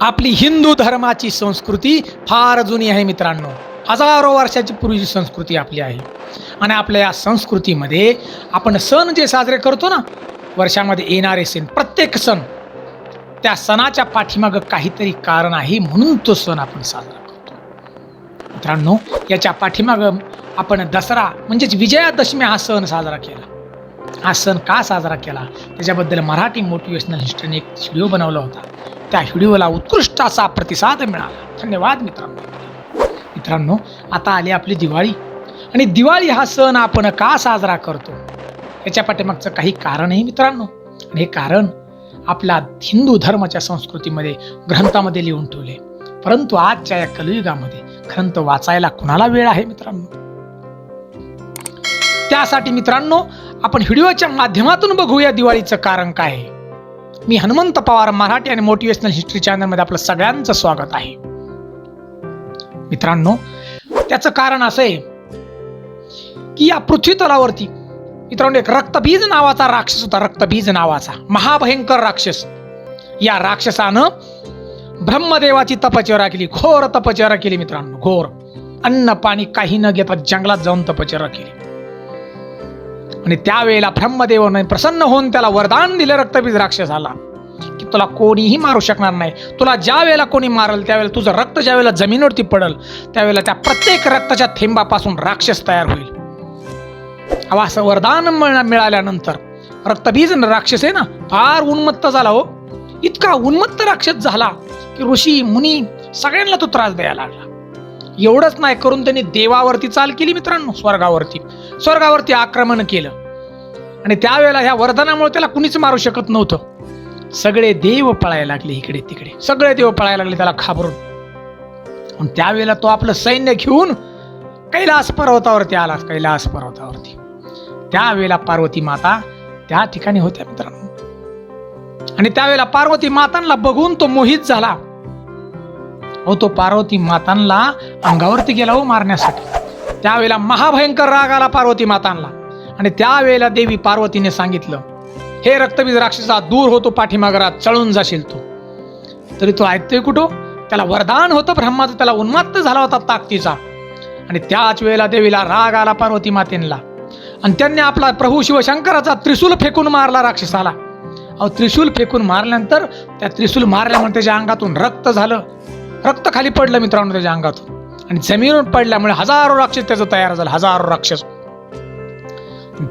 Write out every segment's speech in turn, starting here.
आपली हिंदू धर्माची संस्कृती फार जुनी आहे मित्रांनो. हजारो वर्षाची पूर्वीची संस्कृती आपली आहे. आणि आपल्या या संस्कृतीमध्ये आपण सण जे साजरे करतो ना वर्षामध्ये येणारे सण प्रत्येक सण त्या सणाच्या पाठीमागं काहीतरी कारण आहे म्हणून तो सण आपण साजरा करतो. मित्रांनो याच्या पाठीमागं आपण दसरा म्हणजेच विजयादशमी हा सण साजरा केला. हा सण का साजरा केला? त्याच्याबद्दल मराठी मोटिवेशनल हिस्ट्रीने एक व्हिडिओ बनवला होता. त्या व्हिडिओला उत्कृष्ट असा प्रतिसाद मिळाला. धन्यवाद मित्रांनो. मित्रांनो आता आली आपली दिवाळी. आणि दिवाळी हा सण आपण का साजरा करतो? याच्या पाठीमागचं काही कारण आहे मित्रांनो. आणि हे कारण आपल्या हिंदू धर्माच्या संस्कृतीमध्ये ग्रंथामध्ये लिहून ठेवले. परंतु आजच्या या कलियुगामध्ये ग्रंथ वाचायला कुणाला वेळ आहे मित्रांनो? त्यासाठी मित्रांनो आपण व्हिडिओच्या माध्यमातून बघूया दिवाळीचं कारण काय आहे. मी हनुमंत पवार मराठी आणि मोटिवेशनल हिस्ट्री चॅनलमध्ये आपलं सगळ्यांचं स्वागत आहे. मित्रांनो त्याचं कारण असं आहे की या पृथ्वी तलावरती मित्रांनो एक रक्तबीज नावाचा राक्षस होता रक्तबीज नावाचा महाभयंकर राक्षस. या राक्षसानं ब्रह्मदेवाची तपचर्या केली घोर तपचर्या केली मित्रांनो घोर. अन्न पाणी काही न घेता जंगलात जाऊन तपचर्या केली. आणि त्यावेळेला ब्रह्मदेवाने प्रसन्न होऊन त्याला वरदान दिलं रक्तबीज राक्षसाला की तुला कोणीही मारू शकणार नाही. तुला ज्या वेळेला कोणी मारल त्यावेळेला तुझं रक्त ज्या वेळेला जमिनीवरती पडल त्यावेळेला त्या प्रत्येक रक्ताच्या थेंबापासून राक्षस तयार होईल. अवा असं वरदान मिळाल्यानंतर रक्तबीज राक्षस आहे ना फार उन्मत्त झाला हो. इतका उन्मत्त राक्षस झाला की ऋषी मुनी सगळ्यांना तो त्रास द्यायला लागला. एवढंच नाही करून त्यांनी देवावरती चाल केली मित्रांनो स्वर्गावरती. स्वर्गावरती आक्रमण केलं. आणि त्यावेळेला ह्या वरदानामुळे त्याला कुणीच मारू शकत नव्हतं. सगळे देव पळायला लागले इकडे तिकडे. सगळे देव पळायला लागले त्याला खाबरून. त्यावेळेला तो आपलं सैन्य घेऊन कैलास पर्वतावरती आला कैलास पर्वतावरती. त्यावेळेला पार्वती माता त्या ठिकाणी होत्या मित्रांनो. आणि त्यावेळेला पार्वती मातांना बघून तो मोहित झाला. हो तो पार्वती मातांना अंगावरती गेला हो मारण्यासाठी. त्यावेळेला महाभयंकर राग आला पार्वती मातांना. आणि त्यावेळेला देवी पार्वतीने सांगितलं हे रक्तबीज राक्षसा दूर होतो पाठीमागरात चळून जाशील तू. तरी तो ऐकतोय कुठं? त्याला वरदान होतं ब्रह्माचं त्याला उन्मत्त झाला होता ताकदीचा आणि त्याच वेळेला देवीला राग आला पार्वती मातेंना. आणि त्यांनी आपला प्रभू शिवशंकराचा त्रिशूल फेकून मारला राक्षसाला. अहो त्रिशूल फेकून मारल्यानंतर त्या त्रिशूल मारल्यामुळे त्याच्या अंगातून रक्त झालं. रक्त खाली पडलं मित्रांनो त्याच्या अंगातून. आणि जमिनीवर पडल्यामुळे हजारो राक्षस त्याचं तयार झालं हजारो राक्षस.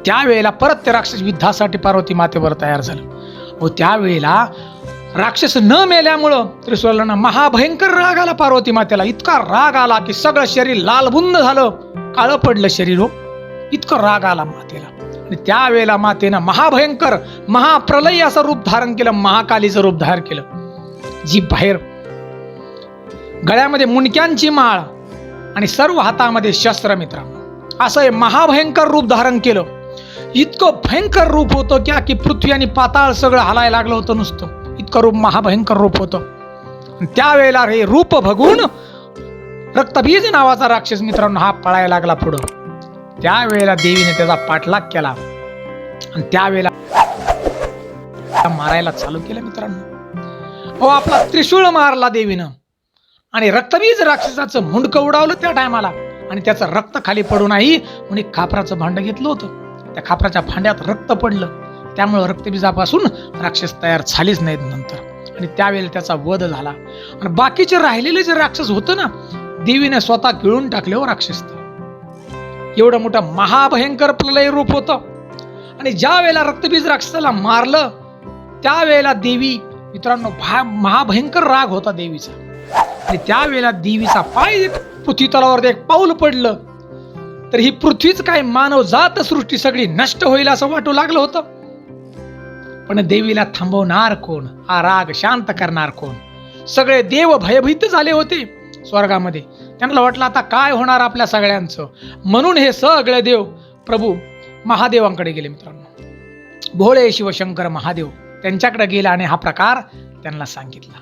त्यावेळेला परत ते राक्षस युद्धासाठी पार्वती मातेवर तयार झालं. व त्यावेळेला राक्षस न मेल्यामुळं त्रिशूलांना महाभयंकर राग आला पार्वती मातेला. इतका राग आला की सगळं शरीर लालबुंद झालं काळं पडलं शरीर हो. इतकं राग आला मातेला. आणि त्यावेळेला मातेनं महाभयंकर महाप्रलय असं रूप धारण केलं महाकालीचं रूप धारण केलं. जी बाहेर गळ्यामध्ये मुंडक्यांची माळ आणि सर्व हातामध्ये शस्त्र मित्रांनो. असं हे महाभयंकर रूप धारण केलं. इतकं भयंकर रूप होतं क्या की पृथ्वी आणि पाताळ सगळं हलायला लागलं होतं नुसतं. इतकं रूप महाभयंकर रूप होतं. आणि त्यावेळेला हे रूप भगून रक्तबीज नावाचा राक्षस मित्रांनो हा पळायला लागला पुढं. त्यावेळेला देवीने त्याचा पाठलाग केला. आणि त्यावेळेला मारायला चालू केलं मित्रांनो. हो आपला त्रिशूळ मारला देवीनं. आणि रक्तबीज राक्षसाचं मुंडकं उडावलं त्या टायमाला. आणि त्याचं रक्त खाली पडू नाही म्हणून खापराचं भांडं घेतलं होतं. त्या खापराच्या भांड्यात रक्त पडलं. त्यामुळं रक्तबीजापासून राक्षस तयार झालीच नाहीत नंतर. आणि त्यावेळेला त्याचा वध झाला. आणि बाकीचे राहिलेले जे राक्षस होतं ना देवीने स्वतः गिळून टाकले हो राक्षस एवढं मोठं महाभयंकर प्रलय रूप होतं. आणि ज्या वेळेला रक्तबीज राक्षसाला मारलं त्यावेळेला देवी मित्रांनो भा महाभयंकर राग होता देवीचा. आणि त्यावेळेला देवीचा पाय पृथ्वी तलावर एक पाऊल पडलं. तर ही पृथ्वीच काय मानव जात सृष्टी सगळी नष्ट होईल असं वाटू लागलं होतं. पण देवीला थांबवणार कोण? हा राग शांत करणार कोण? सगळे देव भयभीत झाले होते स्वर्गामध्ये. त्यांना वाटलं आता काय होणार आपल्या सगळ्यांचं? म्हणून हे सगळे देव प्रभू महादेवांकडे गेले मित्रांनो. भोळे शिवशंकर महादेव त्यांच्याकडे गेला आणि हा प्रकार त्यांना सांगितला.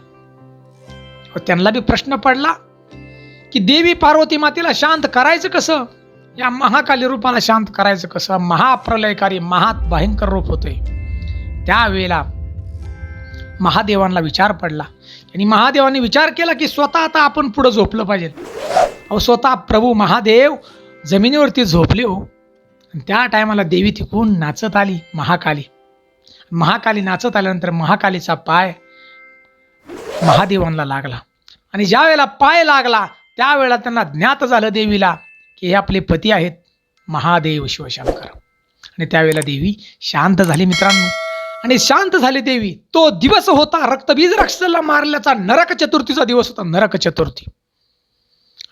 त्यांना बी प्रश्न पडला की देवी पार्वती मातेला शांत करायचं कसं? या महाकाली रूपाला शांत करायचं कसं? महाप्रलयकारी महात भयंकर रूप होते त्यावेळेला महादेवांना विचार पडला. आणि महादेवाने विचार केला की स्वतः आता आपण पुढं झोपलं पाहिजे. अहो स्वतः प्रभू महादेव जमिनीवरती झोपले हो. आणि त्या टायमाला देवी तिकून नाचत आली महाकाली. महाकाली नाचत आल्यानंतर महाकालीचा पाय महादेवांना लागला. आणि ज्या वेळेला पाय लागला त्यावेळेला त्यांना ज्ञात झालं देवीला की हे आपले पती आहेत महादेव शिवशंकर. आणि त्यावेळेला देवी शांत झाली मित्रांनो. आणि शांत झाली देवी तो दिवस होता रक्तबीज राक्षसाला मारल्याचा नरक चतुर्थीचा दिवस होता नरक चतुर्थी.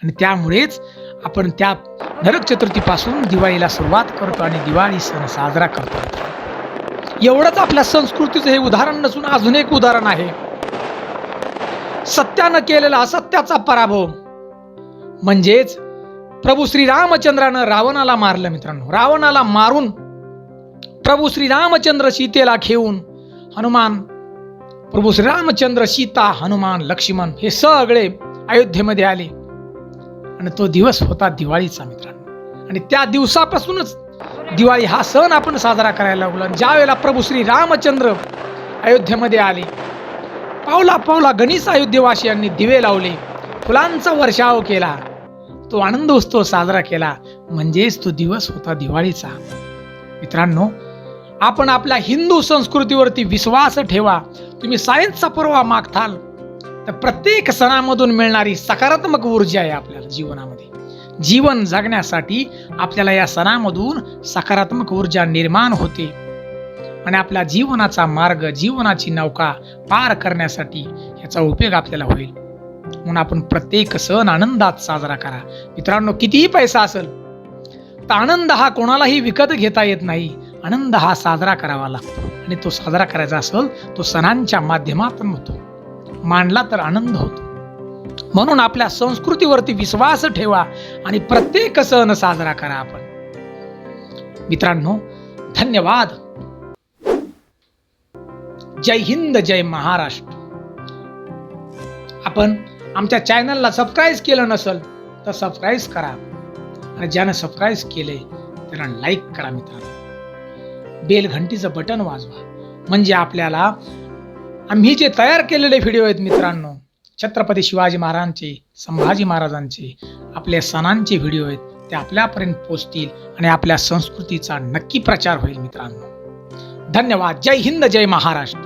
आणि त्यामुळेच आपण त्या नरक चतुर्थीपासून दिवाळीला सुरुवात करतो आणि दिवाळी सण साजरा करतो एवढंच आपल्या संस्कृतीचं हे उदाहरण नसून अजून एक उदाहरण आहे. सत्यानं केलेला असत्याचा पराभव. म्हणजेच प्रभू श्रीरामचंद्रानं रावणाला मारलं मित्रांनो. रावणाला मारून प्रभू श्रीरामचंद्र सीतेला घेऊन हनुमान प्रभू श्रीरामचंद्र सीता हनुमान लक्ष्मण हे सगळे अयोध्येमध्ये आले. आणि तो दिवस होता दिवाळीचा मित्रांनो. आणि त्या दिवसापासूनच दिवाळी हा सण आपण साजरा करायला लागलो. आणि प्रभू श्री रामचंद्र अयोध्येमध्ये आले पावला पावला गणेश यांनी दिवे लावले. फुलांचा वर्षाव केला. तो आनंदोत्सव साजरा केला. म्हणजेच तो दिवस होता दिवाळीचा. मित्रांनो आपण आपल्या हिंदू संस्कृतीवरती विश्वास ठेवा. तुम्ही सायन्सचा परवा मागताल. तर प्रत्येक सणामधून मिळणारी सकारात्मक ऊर्जा आहे आपल्याला जीवनामध्ये. जीवन जगण्यासाठी आपल्याला या सणामधून सकारात्मक ऊर्जा निर्माण होते. आणि आपल्या जीवनाचा मार्ग जीवनाची नौका पार करण्यासाठी ह्याचा उपयोग आपल्याला होईल. म्हणून आपण प्रत्येक सण आनंदात साजरा करा. मित्रांनो कितीही पैसा असेल तर आनंद हा कोणालाही विकत घेता येत नाही. आनंद हा साजरा करावा लागतो. आणि तो साजरा करायचा असेल तो सणांच्या माध्यमातून होतो. मांडला तर आनंद होतो. म्हणून आपल्या संस्कृतीवरती विश्वास ठेवा आणि प्रत्येक सण साजरा करा आपण. मित्रांनो धन्यवाद. जय हिंद जय महाराष्ट्र. आपण आमच्या चॅनलला सबस्क्राईब केलं नसेल तर सबस्क्राईब करा. आणि ज्यानं सबस्क्राईब केले त्याला लाईक करा मित्रांनो. बेल घंटीचं बटन वाजवा. म्हणजे आपल्याला आम्ही जे तयार केलेले व्हिडिओ आहेत मित्रांनो छत्रपती शिवाजी महाराजांचे संभाजी महाराजांचे आपल्या सणांचे व्हिडिओ आहेत ते आपल्यापर्यंत पोचतील आणि आपल्या संस्कृतीचा नक्की प्रचार होईल मित्रांनो. धन्यवाद. जय हिंद जय महाराष्ट्र.